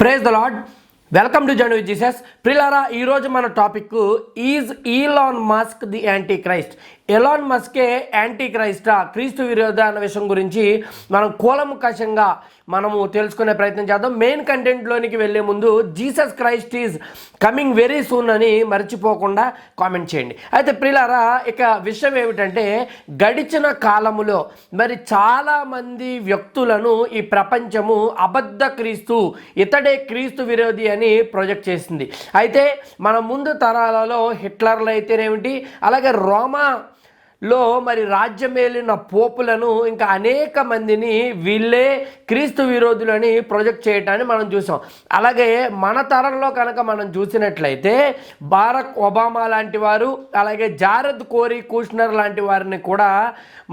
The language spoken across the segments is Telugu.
Praise the Lord. Welcome to John Jesus ప్రిలారా ఈరోజు మన topic is Elon Musk the anti Christ Elon మస్కే anti క్రైస్టా క్రీస్తు విరోధ అన్న విషయం గురించి మనం కూలంకషంగా మనము తెలుసుకునే ప్రయత్నం చేద్దాం. మెయిన్ కంటెంట్లోనికి వెళ్ళే ముందు Jesus Christ is coming very soon అని మర్చిపోకుండా కామెంట్ చేయండి. అయితే ప్రిలారా ఇక విషయం ఏమిటంటే గడిచిన కాలములో మరి చాలామంది వ్యక్తులను ఈ ప్రపంచము అబద్ధ క్రీస్తు ఇతడే క్రీస్తు విరోధి అని ప్రొజెక్ట్ చేసింది. అయితే మన ముందు తరాలలో హిట్లర్లు అయితేనేమిటి? అలాగే రోమా లో మరి రాజ్యమేలిన పోపులను ఇంకా అనేక మందిని వీళ్ళే క్రీస్తు విరోధులని ప్రొజెక్ట్ చేయటాన్ని మనం చూసాం. అలాగే మన తరంలో కనుక మనం చూసినట్లయితే బారక్ ఒబామా లాంటి వారు అలాగే జారద్ కోరి కూష్నర్ లాంటి వారిని కూడా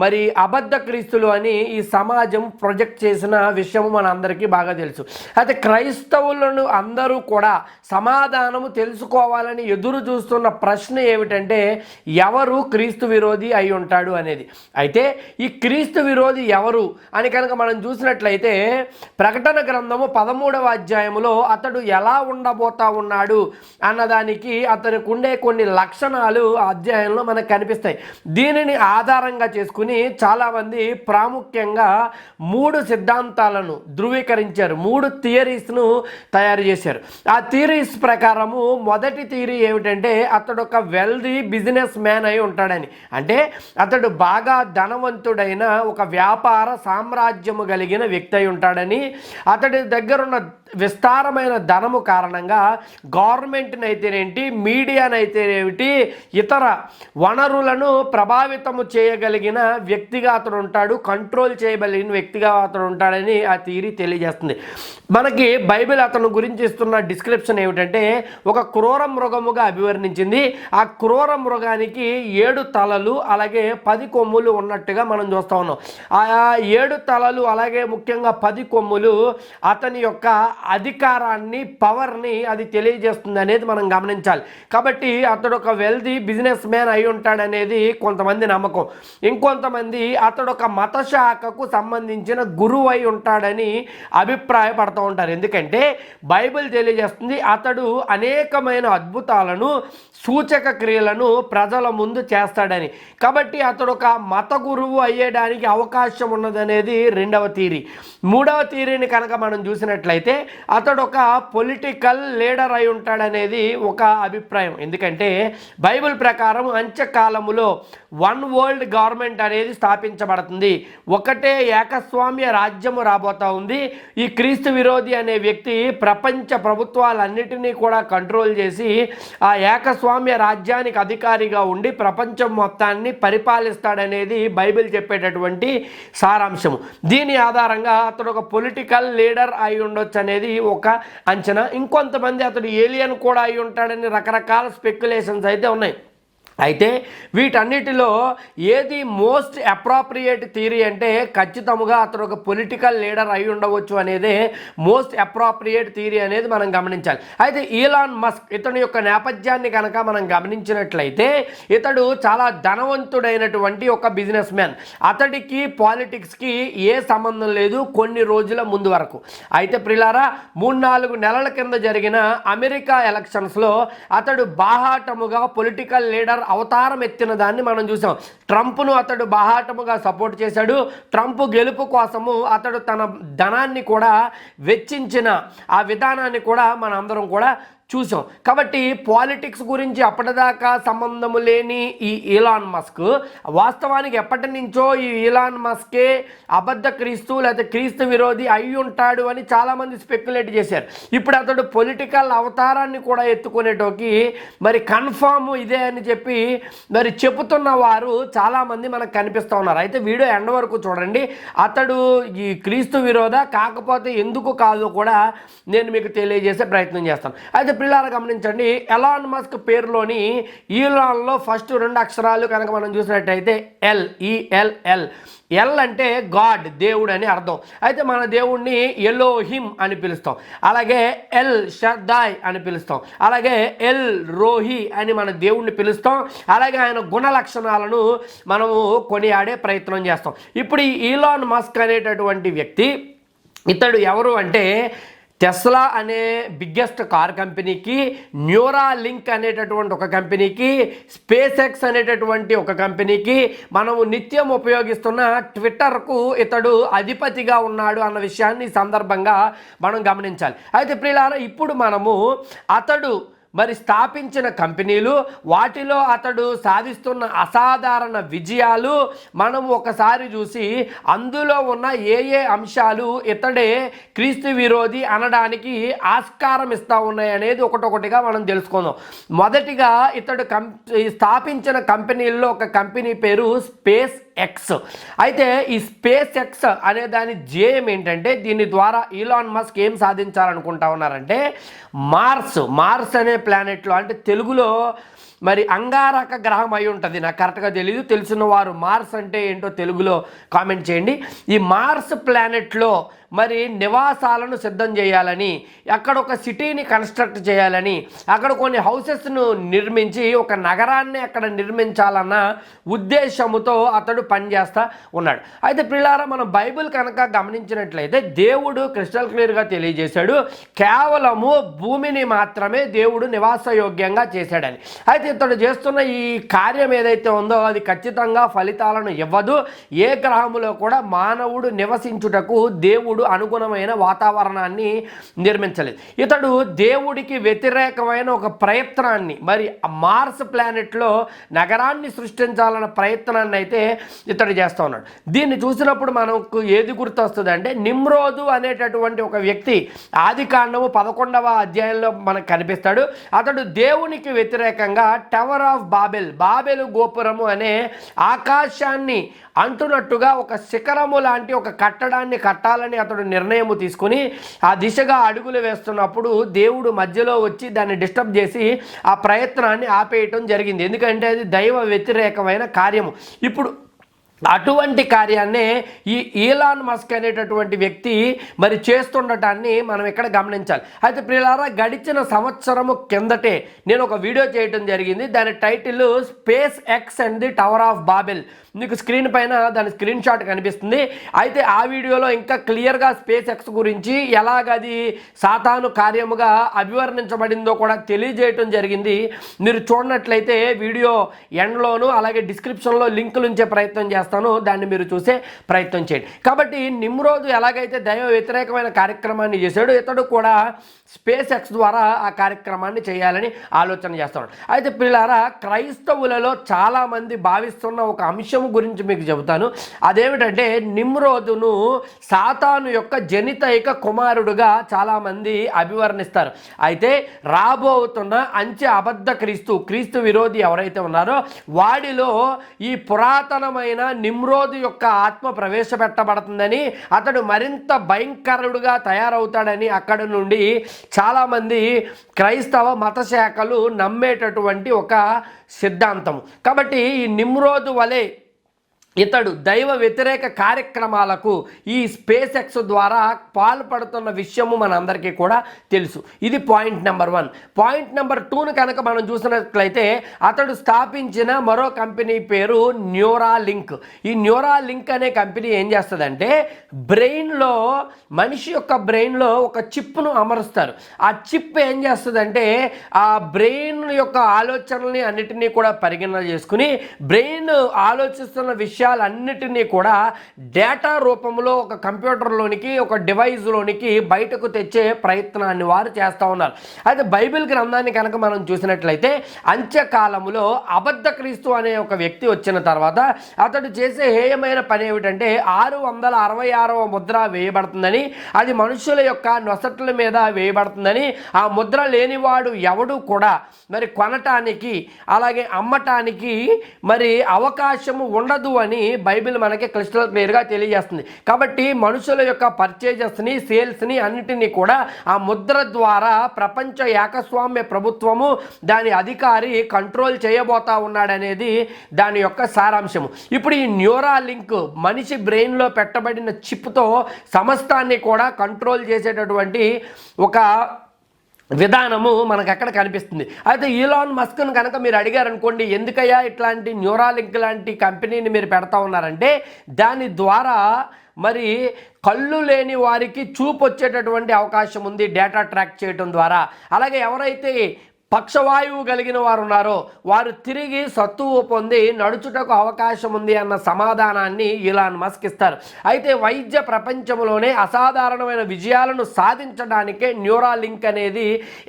మరి అబద్ధ క్రీస్తులు అని ఈ సమాజం ప్రొజెక్ట్ చేసిన విషయం మన అందరికీ బాగా తెలుసు. అయితే క్రైస్తవులను అందరూ కూడా సమాధానము తెలుసుకోవాలని ఎదురు చూస్తున్న ప్రశ్న ఏమిటంటే ఎవరు క్రీస్తు విరోధి అయి ఉంటాడు అనేది. అయితే ఈ క్రీస్తు విరోధి ఎవరు అని కనుక మనం చూసినట్లయితే ప్రకటన గ్రంథము పదమూడవ అధ్యాయంలో అతడు ఎలా ఉండబోతా ఉన్నాడు అన్నదానికి అతనికి ఉండే కొన్ని లక్షణాలు ఆ అధ్యాయంలో మనకు కనిపిస్తాయి. దీనిని ఆధారంగా చేసుకుని చాలామంది ప్రాముఖ్యంగా మూడు సిద్ధాంతాలను ధృవీకరించారు. మూడు థియరీస్ను తయారు చేశారు. ఆ థియరీస్ ప్రకారము మొదటి థియరీ ఏమిటంటే అతడు ఒక వెల్దీ బిజినెస్ మ్యాన్ అయి ఉంటాడని. అంటే అతడు బాగా ధనవంతుడైన ఒక వ్యాపార సామ్రాజ్యము కలిగిన వ్యక్తి అయి ఉంటాడని అతడి దగ్గరున్న విస్తారమైన ధనము కారణంగా గవర్నమెంట్ని అయితేనేంటి మీడియానైతేనేమిటి ఇతర వనరులను ప్రభావితము చేయగలిగిన వ్యక్తిగా అతడు ఉంటాడు కంట్రోల్ చేయగలిగిన వ్యక్తిగా అతడు ఉంటాడని ఆ థియరీ తెలియజేస్తుంది. మనకి బైబిల్ అతను గురించి ఇస్తున్న డిస్క్రిప్షన్ ఏమిటంటే ఒక క్రూర మృగముగా అభివర్ణించింది. ఆ క్రూర మృగానికి ఏడు తలలు అలాగే పది కొమ్ములు ఉన్నట్టుగా మనం చూస్తా ఉన్నాం. ఆ ఏడు తలలు అలాగే ముఖ్యంగా పది కొమ్ములు అతని యొక్క అధికారాన్ని పవర్ని అది తెలియజేస్తుంది అనేది మనం గమనించాలి. కాబట్టి అతడు ఒక వెల్దీ బిజినెస్ మ్యాన్ అయి ఉంటాడనేది కొంతమంది నమ్మకం. ఇంకొంతమంది అతడు ఒక మత శాఖకు సంబంధించిన గురువు అయి ఉంటాడని అభిప్రాయపడుతూ ఉంటారు. ఎందుకంటే బైబిల్ తెలియజేస్తుంది అతడు అనేకమైన అద్భుతాలను సూచక క్రియలను ప్రజల ముందు చేస్తాడని. కాబట్టి అతడు ఒక మత గురువు అయ్యేడానికి అవకాశం ఉన్నదనేది రెండవ తీరి. మూడవ తీరిని కనుక మనం చూసినట్లయితే అతడు ఒక పొలిటికల్ లీడర్ అయి ఉంటాడనేది ఒక అభిప్రాయం. ఎందుకంటే బైబిల్ ప్రకారం అంత్యకాలములో వన్ వరల్డ్ గవర్నమెంట్ అనేది స్థాపించబడుతుంది. ఒకటే ఏకస్వామ్య రాజ్యము రాబోతా ఉంది. ఈ క్రీస్తు విరోధి అనే వ్యక్తి ప్రపంచ ప్రభుత్వాలన్నిటినీ కూడా కంట్రోల్ చేసి ఆ ఏకస్వామ్య రాజ్యానికి అధికారిగా ఉండి ప్రపంచం మొత్తాన్ని పరిపాలిస్తాడనేది బైబిల్ చెప్పేటటువంటి సారాంశము. దీని ఆధారంగా అతడు ఒక పొలిటికల్ లీడర్ అయి ఉండొచ్చు అనేది ఒక అంచనా. ఇంకొంతమంది అతడు ఏలియన్ కూడా అయి ఉంటాడని రకరకాల స్పెక్యులేషన్స్ అయితే ఉన్నాయి. అయితే వీటన్నిటిలో ఏది మోస్ట్ అప్రాప్రియేట్ థియరీ అంటే ఖచ్చితముగా అతడు ఒక పొలిటికల్ లీడర్ అయి ఉండవచ్చు అనేదే మోస్ట్ అప్రాప్రియేట్ థియరీ అనేది మనం గమనించాలి. అయితే ఈలాన్ మస్క్ ఇతని యొక్క నేపథ్యాన్ని కనుక మనం గమనించినట్లయితే ఇతడు చాలా ధనవంతుడైనటువంటి ఒక బిజినెస్ మ్యాన్. అతడికి పాలిటిక్స్కి ఏ సంబంధం లేదు కొన్ని రోజుల ముందు వరకు. అయితే ప్రిలారా మూడు నాలుగు నెలల కింద జరిగిన అమెరికా ఎలక్షన్స్లో అతడు బాహాటముగా పొలిటికల్ లీడర్ అవతారం ఎత్తిన దాన్ని మనం చూసాం. ట్రంప్ను అతడు బాహాటముగా సపోర్ట్ చేశాడు. ట్రంప్ గెలుపు కోసము అతడు తన ధనాన్ని కూడా వెచ్చించిన ఆ విధానాన్ని కూడా మన అందరం కూడా చూసాం. కాబట్టి పాలిటిక్స్ గురించి అప్పటిదాకా సంబంధము లేని ఈ ఇలాన్ మస్క్ వాస్తవానికి ఎప్పటి నుంచో ఈ ఇలాన్ మస్కే అబద్ధ క్రీస్తు లేకపోతే క్రీస్తు విరోధి అయి ఉంటాడు అని చాలామంది స్పెక్యులేట్ చేశారు. ఇప్పుడు అతడు పొలిటికల్ అవతారాన్ని కూడా ఎత్తుకునేటోకి మరి కన్ఫామ్ ఇదే అని చెప్పి మరి చెబుతున్న వారు చాలామంది మనకు కనిపిస్తూ ఉన్నారు. అయితే వీడియో ఎండ వరకు చూడండి. అతడు ఈ క్రీస్తు విరోధ కాకపోతే ఎందుకు కాదు కూడా నేను మీకు తెలియజేసే ప్రయత్నం చేస్తాను. అయితే పిల్లలు గమనించండి ఎలాన్ మస్క్ పేరులోని ఈలాన్లో ఫస్ట్ రెండు అక్షరాలు కనుక మనం చూసినట్టయితే ఎల్ ఈఎల్ఎల్ ఎల్ అంటే గాడ్ దేవుడు అని అర్థం. అయితే మన దేవుణ్ణి ఎలోహిమ్ అని పిలుస్తాం. అలాగే ఎల్ షర్దాయ్ అని పిలుస్తాం. అలాగే ఎల్ రోహి అని మన దేవుణ్ణి పిలుస్తాం. అలాగే ఆయన గుణ లక్షణాలను మనము కొనియాడే ప్రయత్నం చేస్తాం. ఇప్పుడు ఈ ఈలాన్ మస్క్ అనేటటువంటి వ్యక్తి ఇతడు ఎవరు అంటే టెస్లా అనే బిగ్గెస్ట్ కార్ కంపెనీకి న్యూరా లింక్ అనేటటువంటి ఒక కంపెనీకి స్పేస్ ఎక్స్ అనేటటువంటి ఒక కంపెనీకి మనము నిత్యం ఉపయోగిస్తున్న ట్విట్టర్కు ఇతడు అధిపతిగా ఉన్నాడు అన్న విషయాన్ని సందర్భంగా మనం గమనించాలి. అయితే ప్రియులారా ఇప్పుడు మనము అతడు మరి స్థాపించిన కంపెనీలు వాటిలో అతడు సాధిస్తున్న అసాధారణ విజయాలు మనం ఒకసారి చూసి అందులో ఉన్న ఏ ఏ అంశాలు ఇతడే క్రీస్తు విరోధి అనడానికి ఆస్కారం ఇస్తూ ఉన్నాయనేది ఒకటొకటిగా మనం తెలుసుకుందాం. మొదటిగా ఇతడు కం స్థాపించిన కంపెనీల్లో ఒక కంపెనీ పేరు స్పేస్ ఎక్స్ అయితే ఈ స్పేస్ ఎక్స్ అనే దాని ధ్యేయం ఏంటంటే దీని ద్వారా ఈలాన్ మస్క్ ఏం సాధించాలనుకుంటా ఉన్నారంటే మార్స్ మార్స్ అనే ప్లానెట్లో అంటే తెలుగులో మరి అంగారక గ్రహం అయి ఉంటుంది. నాకు కరెక్ట్గా తెలియదు తెలిసిన వారు మార్స్ అంటే ఏంటో తెలుగులో కామెంట్ చేయండి. ఈ మార్స్ ప్లానెట్లో మరి నివాసాలను సిద్ధం చేయాలని అక్కడ ఒక సిటీని కన్స్ట్రక్ట్ చేయాలని అక్కడ కొన్ని హౌసెస్ను నిర్మించి ఒక నగరాన్ని అక్కడ నిర్మించాలన్న ఉద్దేశముతో అతడు పనిచేస్తా ఉన్నాడు. అయితే పిల్లారా మనం బైబిల్ కనుక గమనించినట్లయితే దేవుడు క్రిస్టల్ క్లియర్గా తెలియజేశాడు కేవలము భూమిని మాత్రమే దేవుడు నివాసయోగ్యంగా చేశాడని. అయితే ఇతడు చేస్తున్న ఈ కార్యం ఏదైతే ఉందో అది ఖచ్చితంగా ఫలితాలను ఇవ్వదు. ఏ గ్రహములో కూడా మానవుడు నివసించుటకు దేవుడు అనుగుణమైన వాతావరణాన్ని నిర్మించలేదు. ఇతడు దేవుడికి వ్యతిరేకమైన ఒక ప్రయత్నాన్ని మరి మార్స్ ప్లానెట్లో నగరాన్ని సృష్టించాలన్న ప్రయత్నాన్ని అయితే ఇతడు చేస్తూ ఉన్నాడు. దీన్ని చూసినప్పుడు మనకు ఏది గుర్తొస్తుంది అంటే నిమ్రోదు అనేటటువంటి ఒక వ్యక్తి ఆది కాండము పదకొండవ అధ్యాయంలో మనకు కనిపిస్తాడు. అతడు దేవునికి వ్యతిరేకంగా టవర్ ఆఫ్ బాబెల్ బాబెలు గోపురము అనే ఆకాశాన్ని అంటున్నట్టుగా ఒక శిఖరము లాంటి ఒక కట్టడాన్ని కట్టాలని అతడు నిర్ణయము తీసుకుని ఆ దిశగా అడుగులు వేస్తున్నప్పుడు దేవుడు మధ్యలో వచ్చి దాన్ని డిస్టర్బ్ చేసి ఆ ప్రయత్నాన్ని ఆపేయటం జరిగింది. ఎందుకంటే అది దైవ వ్యతిరేకమైన కార్యము. ఇప్పుడు అటువంటి కార్యాన్నే ఈ ఈలాన్ మస్క్ అనేటటువంటి వ్యక్తి మరి చేస్తుండటాన్ని మనం ఇక్కడ గమనించాలి. అయితే ప్రియులారా గడిచిన సంవత్సరము కిందటే నేను ఒక వీడియో చేయటం జరిగింది. దాని title space X and the tower of Babel. మీకు స్క్రీన్ పైన దాని స్క్రీన్ షాట్ కనిపిస్తుంది. అయితే ఆ వీడియోలో ఇంకా క్లియర్గా స్పేస్ ఎక్స్ గురించి ఎలాగది సాతాను కార్యముగా అభివర్ణించబడిందో కూడా తెలియజేయటం జరిగింది. మీరు చూడనట్లయితే వీడియో ఎండ్లోను అలాగే డిస్క్రిప్షన్లో లింకులు ఉంచే ప్రయత్నం చేస్తాను. దాన్ని మీరు చూసే ప్రయత్నం చేయండి. కాబట్టి నిమ్రోజు ఎలాగైతే దైవ వ్యతిరేకమైన కార్యక్రమాన్ని చేశాడు ఇతడు కూడా స్పేస్ ఎక్స్ ద్వారా ఆ కార్యక్రమాన్ని చేయాలని ఆలోచన చేస్తాడు. అయితే పిల్లారా క్రైస్తవులలో చాలామంది భావిస్తున్న ఒక అంశం గురించి మీకు చెబుతాను. అదేమిటంటే నిమ్రోదును సాతాను యొక్క జనితైక కుమారుడుగా చాలామంది అభివర్ణిస్తారు. అయితే రాబోతున్న అంచె అబద్ధ క్రీస్తు క్రీస్తు విరోధి ఎవరైతే ఉన్నారో వాడిలో ఈ పురాతనమైన నిమ్రోదు యొక్క ఆత్మ ప్రవేశపెట్టబడుతుందని అతడు మరింత భయంకరుడుగా తయారవుతాడని అక్కడ నుండి చాలామంది క్రైస్తవ మత శాఖలు నమ్మేటటువంటి ఒక సిద్ధాంతం. కాబట్టి ఈ నిమ్రోదు వలె ఇతడు దైవ వ్యతిరేక కార్యక్రమాలకు ఈ స్పేస్ ఎక్స్ ద్వారా పాల్పడుతున్న విషయము మనందరికీ కూడా తెలుసు. ఇది point number one. Point number టూను కనుక మనం చూసినట్లయితే అతడు స్థాపించిన మరో కంపెనీ పేరు న్యూరా లింక్ ఈ న్యూరా లింక్ అనే కంపెనీ ఏం చేస్తుందంటే బ్రెయిన్లో మనిషి యొక్క బ్రెయిన్లో ఒక చిప్ను అమరుస్తారు. ఆ చిప్ ఏం చేస్తుందంటే ఆ బ్రెయిన్ యొక్క ఆలోచనల్ని అన్నిటినీ కూడా పరిగణన చేసుకుని బ్రెయిన్ ఆలోచిస్తున్న విషయాలన్నిటినీ కూడా డేటా రూపంలో ఒక కంప్యూటర్లోనికి ఒక డివైస్లోనికి బయటకు తెచ్చే ప్రయత్నాన్ని వారు చేస్తూ ఉన్నారు. అయితే బైబిల్ గ్రంథాన్ని కనుక మనం చూసినట్లయితే అంత్యకాలములో అబద్ధ క్రీస్తు అనే ఒక వ్యక్తి వచ్చిన తర్వాత అతడు చేసే హేయమైన పని ఏమిటంటే ఆరు వందల అరవై ఆరవ ముద్ర వేయబడుతుందని అది మనుషుల యొక్క నొసట్ల మీద వేయబడుతుందని ఆ ముద్ర లేనివాడు ఎవడు కూడా మరి కొనటానికి అలాగే అమ్మటానికి మరి అవకాశము ఉండదు అని అని బైబిల్ మనకి క్రిస్టల్ క్లియర్గా తెలియజేస్తుంది. కాబట్టి మనుషుల యొక్క పర్చేజెస్ని సేల్స్ని అన్నిటినీ కూడా ఆ ముద్ర ద్వారా ప్రపంచ ఏకస్వామ్య ప్రభుత్వము దాని అధికారి కంట్రోల్ చేయబోతా ఉన్నాడనేది దాని యొక్క సారాంశము. ఇప్పుడు ఈ న్యూరా లింక్ మనిషి బ్రెయిన్లో పెట్టబడిన చిప్తో సమస్తాన్ని కూడా కంట్రోల్ చేసేటటువంటి ఒక విధానము మనకు అక్కడ కనిపిస్తుంది? అయితే ఈలాన్ మస్క్ను కనుక మీరు అడిగారనుకోండి ఎందుకయ్యా ఇట్లాంటి న్యూరాలింక్ లాంటి కంపెనీని మీరు పెడతా ఉన్నారంటే దాని ద్వారా మరి కళ్ళు లేని వారికి చూపు వచ్చేటటువంటి అవకాశం ఉంది డేటా ట్రాక్ చేయడం ద్వారా. అలాగే ఎవరైతే పక్షవాయువు కలిగిన వారు ఉన్నారో వారు తిరిగి సత్తువు పొంది నడుచుటకు అవకాశం ఉంది అన్న సమాధానాన్ని ఇలాన్ మస్క్ ఇస్తారు. అయితే వైద్య ప్రపంచంలోనే అసాధారణమైన విజయాలను సాధించడానికే న్యూరాలింక్ అనేది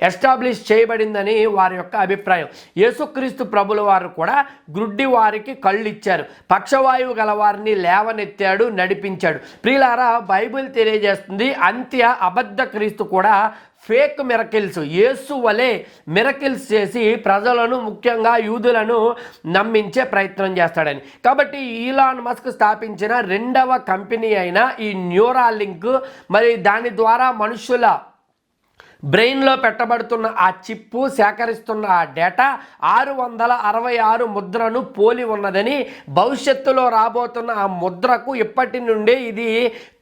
ఎస్టాబ్లిష్ చేయబడిందని వారి యొక్క అభిప్రాయం. యేసుక్రీస్తు ప్రభుల వారు కూడా గ్రుడ్డి వారికి కళ్ళు ఇచ్చారు పక్షవాయువు గల వారిని లేవనెత్తాడు నడిపించాడు. ప్రియులారా బైబిల్ తెలియజేస్తుంది అంత్య అబద్ధ క్రీస్తు కూడా ఫేక్ మిరకిల్స్. యేసు వలె మిరకిల్స్ చేసి ప్రజలను ముఖ్యంగా యూదులను నమ్మించే ప్రయత్నం చేస్తాడని. కాబట్టి ఈలాన్ మస్క్ స్థాపించిన రెండవ కంపెనీ అయిన ఈ న్యూరాలింక్ మరి దాని ద్వారా మనుషుల బ్రెయిన్లో పెట్టబడుతున్న ఆ చిప్పు సేకరిస్తున్న ఆ డేటా ఆరు వందల అరవై ఆరు ముద్రను పోలి ఉన్నదని భవిష్యత్తులో రాబోతున్న ఆ ముద్రకు ఇప్పటి నుండే ఇది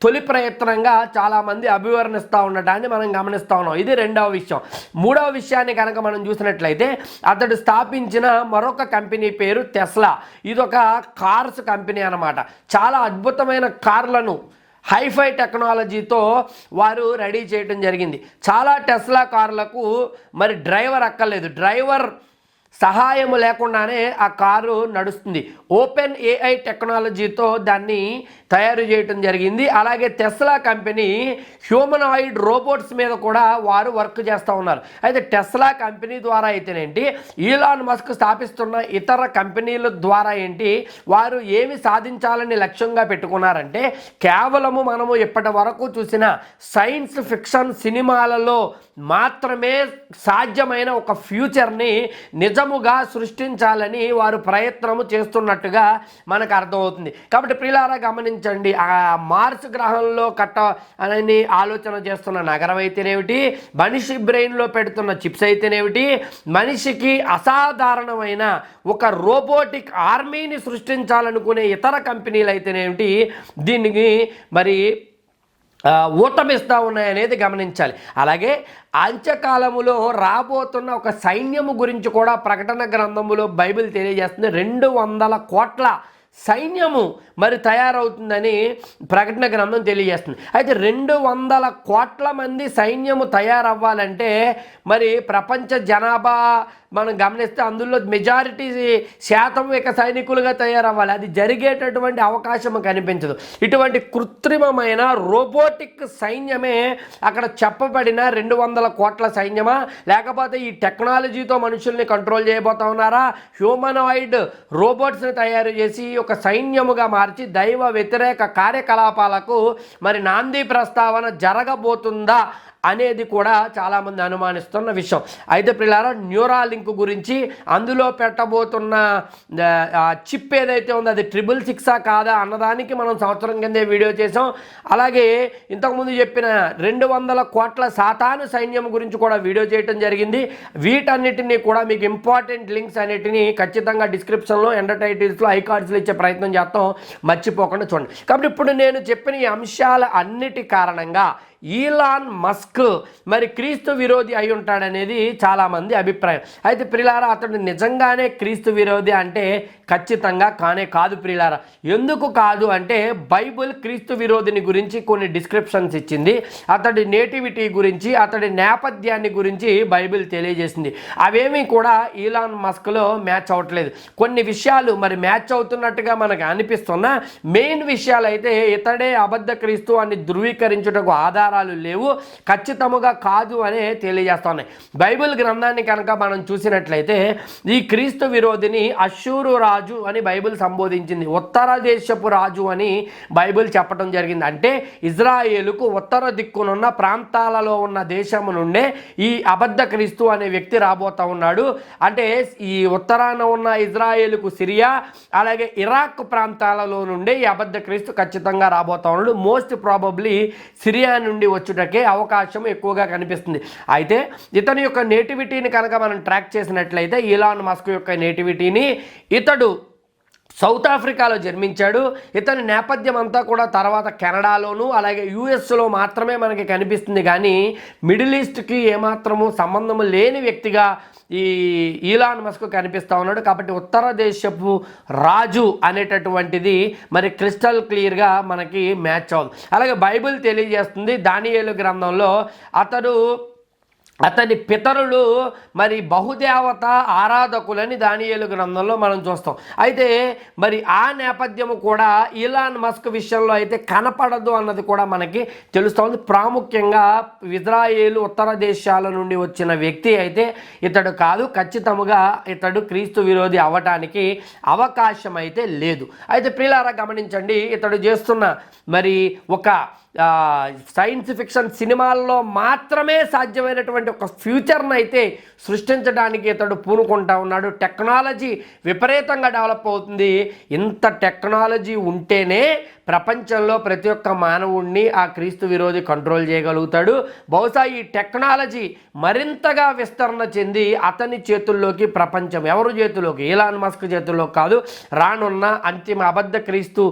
తొలి ప్రయత్నంగా చాలామంది అభివర్ణిస్తూ ఉండటాన్ని మనం గమనిస్తూ ఉన్నాం. ఇది రెండవ విషయం. మూడవ విషయాన్ని కనుక మనం చూసినట్లయితే అతడు స్థాపించిన మరొక కంపెనీ పేరు టెస్లా. ఇదొక కార్స్ కంపెనీ అనమాట చాలా అద్భుతమైన కార్లను హైఫై టెక్నాలజీతో వారు రెడీ చేయడం జరిగింది. చాలా టెస్లా కార్లకు మరి డ్రైవర్ అక్కర్లేదు. డ్రైవర్ సహాయం లేకుండానే ఆ కారు నడుస్తుంది. ఓపెన్ ఏఐ టెక్నాలజీతో దాన్ని తయారు చేయడం జరిగింది. అలాగే టెస్లా కంపెనీ హ్యూమనాయిడ్ రోబోట్స్ మీద కూడా వారు వర్క్ చేస్తూ ఉన్నారు. అయితే టెస్లా కంపెనీ ద్వారా అయితేనేంటి ఈలాన్ మస్క్ స్థాపిస్తున్న ఇతర కంపెనీల ద్వారా ఏంటి వారు ఏమి సాధించాలని లక్ష్యంగా పెట్టుకున్నారంటే కేవలము మనము ఇప్పటి వరకు చూసిన సైన్స్ ఫిక్షన్ సినిమాలలో మాత్రమే సాధ్యమైన ఒక ఫ్యూచర్ని నిజముగా సృష్టించాలని వారు ప్రయత్నము చేస్తున్నట్టుగా మనకు అర్థమవుతుంది. కాబట్టి ప్రిలారా గమనించండి ఆ మార్స్ గ్రహంలో కట్ట అని ఆలోచన చేస్తున్న నగరం అయితేనేమిటి? మనిషి బ్రెయిన్లో పెడుతున్న చిప్స్ అయితేనేమిటి? మనిషికి అసాధారణమైన ఒక రోబోటిక్ ఆర్మీని సృష్టించాలనుకునే ఇతర కంపెనీలు అయితేనేమిటి? దీనికి మరి ఊటమిస్తూ ఉన్నాయనేది గమనించాలి. అలాగే అంత్యకాలములో రాబోతున్న ఒక సైన్యము గురించి కూడా ప్రకటన గ్రంథములో బైబిల్ తెలియజేస్తుంది. రెండు వందల కోట్ల సైన్యము మరి తయారవుతుందని ప్రకటన గ్రంథం తెలియజేస్తుంది. అయితే రెండు వందల కోట్ల మంది సైన్యము తయారవ్వాలంటే మరి ప్రపంచ జనాభా మనం గమనిస్తే అందులో మెజారిటీ శాతం ఇక సైనికులుగా తయారవ్వాలి. అది జరిగేటటువంటి అవకాశం కనిపించదు. ఇటువంటి కృత్రిమమైన రోబోటిక్ సైన్యమే అక్కడ చెప్పబడిన రెండు వందల కోట్ల సైన్యమా? లేకపోతే ఈ టెక్నాలజీతో మనుషుల్ని కంట్రోల్ చేయబోతా ఉన్నారా? హ్యూమనాయిడ్ రోబోట్స్ని తయారు చేసి ఒక సైన్యముగా మార్చి దైవ వ్యతిరేక కార్యకలాపాలకు మరి నాంది ప్రస్తావన జరగబోతుందా అనేది కూడా చాలామంది అనుమానిస్తున్న విషయం. అయితే పిల్లారా న్యూరాలింక్ గురించి అందులో పెట్టబోతున్న చిప్ ఏదైతే ఉందో అది ట్రిపుల్ సిక్సా కాదా అన్నదానికి మనం సంవత్సరం కిందే వీడియో చేసాం అలాగే ఇంతకుముందు చెప్పిన రెండు వందల కోట్ల శాతాను సైన్యం గురించి కూడా వీడియో చేయటం జరిగింది. వీటన్నిటిని కూడా మీకు ఇంపార్టెంట్ లింక్స్ అన్నిటిని ఖచ్చితంగా డిస్క్రిప్షన్లో ఎండర్ టైటిల్స్లో ఐకార్డ్స్లో ఇచ్చే ప్రయత్నం చేస్తాం. మర్చిపోకుండా చూడండి. కాబట్టి ఇప్పుడు నేను చెప్పిన ఈ అంశాల అన్నిటి కారణంగా ఈలాన్ మస్క్ మరి క్రీస్తు విరోధి అయి ఉంటాడనేది చాలామంది అభిప్రాయం. అయితే ప్రిలారా అతడు నిజంగానే క్రీస్తు విరోధి అంటే ఖచ్చితంగా కానే కాదు ప్రిలారా. ఎందుకు కాదు అంటే బైబిల్ క్రీస్తు విరోధిని గురించి కొన్ని డిస్క్రిప్షన్స్ ఇచ్చింది. అతడి నేటివిటీ గురించి అతడి నేపథ్యాన్ని గురించి బైబిల్ తెలియజేసింది. అవేమీ కూడా ఈలాన్ మస్క్లో మ్యాచ్ అవ్వట్లేదు. కొన్ని విషయాలు మరి మ్యాచ్ అవుతున్నట్టుగా మనకు అనిపిస్తున్న మెయిన్ విషయాలు అయితే ఇతడే అబద్ధ క్రీస్తు అని ధృవీకరించుటకు ఆధారాలు లేవు. ఖచ్చితముగా కాదు అనే తెలియజేస్తున్నాయి బైబిల్ గ్రంథాన్ని కనుక మనం చూసినట్లయితే ఈ క్రీస్తు విరోధిని అశూరు రాజు అని బైబిల్ సంబోధించింది. ఉత్తర దేశపు రాజు అని బైబిల్ చెప్పడం జరిగింది. అంటే ఇజ్రాయేలుకు ఉత్తర దిక్కునున్న ప్రాంతాలలో ఉన్న దేశము నుండే ఈ అబద్ధ క్రీస్తు అనే వ్యక్తి రాబోతా ఉన్నాడు. అంటే ఈ ఉత్తరాన ఉన్న ఇజ్రాయేలుకు సిరియా అలాగే ఇరాక్ ప్రాంతాలలో నుండే ఈ అబద్ధ క్రీస్తు ఖచ్చితంగా రాబోతా ఉన్నాడు. మోస్ట్ ప్రాబబ్లీ సిరియా నుండి వచ్చుటకే అవకాశం ఎక్కువగా కనిపిస్తుంది. అయితే ఇతని యొక్క నేటివిటీని కనుక మనం ట్రాక్ చేసినట్లయితే ఇలాన్ మస్క్ యొక్క నేటివిటీని ఇతడు సౌత్ ఆఫ్రికాలో జన్మించాడు. ఇతని నేపథ్యం అంతా కూడా తర్వాత కెనడాలోను అలాగే యుఎస్లో మాత్రమే మనకి కనిపిస్తుంది. కానీ మిడిల్ ఈస్ట్కి ఏమాత్రము సంబంధము లేని వ్యక్తిగా ఈ ఈలాన్ మస్క్ కనిపిస్తూ ఉన్నాడు. కాబట్టి ఉత్తర దేశపు రాజు అనేటటువంటిది మరి క్రిస్టల్ క్లియర్గా మనకి మ్యాచ్ అవుతుంది అలాగే బైబిల్ తెలియజేస్తుంది. దానియేలు గ్రంథంలో అతడు అతని పితరులు మరి బహుదేవత ఆరాధకులని దానియేలు గ్రంథంలో మనం చూస్తాం. అయితే మరి ఆ నేపథ్యము కూడా ఇలాన్ మస్క్ విషయంలో అయితే కనపడదు అన్నది కూడా మనకి తెలుస్తోంది. ప్రాముఖ్యంగా ఇజ్రాయేలు ఉత్తర దేశాల నుండి వచ్చిన వ్యక్తి అయితే ఇతడు కాదు. ఖచ్చితంగా ఇతడు క్రీస్తు విరోధి అవ్వటానికి అవకాశం అయితే లేదు. అయితే ప్రియులారా గమనించండి ఇతడు చేస్తున్న మరి ఒక సైన్స్ ఫిక్షన్ సినిమాల్లో మాత్రమే సాధ్యమైనటువంటి ఒక ఫ్యూచర్ని అయితే సృష్టించడానికి ఇతడు పూనుకుంటా ఉన్నాడు. టెక్నాలజీ విపరీతంగా డెవలప్ అవుతుంది. ఇంత టెక్నాలజీ ఉంటేనే ప్రపంచంలో ప్రతి ఒక్క మానవుణ్ణి ఆ క్రీస్తు విరోధి కంట్రోల్ చేయగలుగుతాడు. బహుశా ఈ టెక్నాలజీ మరింతగా విస్తరణ చెంది అతని చేతుల్లోకి ప్రపంచం ఎవరు చేతుల్లోకి? ఇలాన్ మస్క్ చేతుల్లో కాదు. రానున్న అంతిమ అబద్ధ క్రీస్తు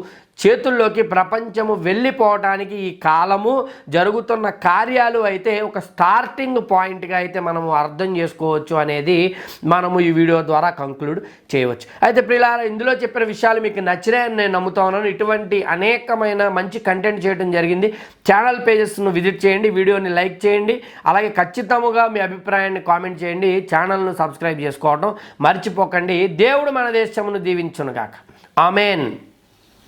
చేతుల్లోకి ప్రపంచము వెళ్ళిపోవటానికి ఈ కాలము జరుగుతున్న కార్యాలు అయితే ఒక స్టార్టింగ్ పాయింట్గా అయితే మనము అర్థం చేసుకోవచ్చు అనేది మనము ఈ వీడియో ద్వారా కంక్లూడ్ చేయవచ్చు. అయితే ప్రిలారా ఇందులో చెప్పిన విషయాలు మీకు నచ్చినాయని నేను నమ్ముతా ఉన్నాను. ఇటువంటి అనేకమైన మంచి కంటెంట్ చేయడం జరిగింది. ఛానల్ పేజెస్ను విజిట్ చేయండి వీడియోని లైక్ చేయండి. అలాగే ఖచ్చితంగా మీ అభిప్రాయాన్ని కామెంట్ చేయండి. ఛానల్ను సబ్స్క్రైబ్ చేసుకోవడం మర్చిపోకండి. దేవుడు మన దేశమును దీవించునుగాక. ఆమెన్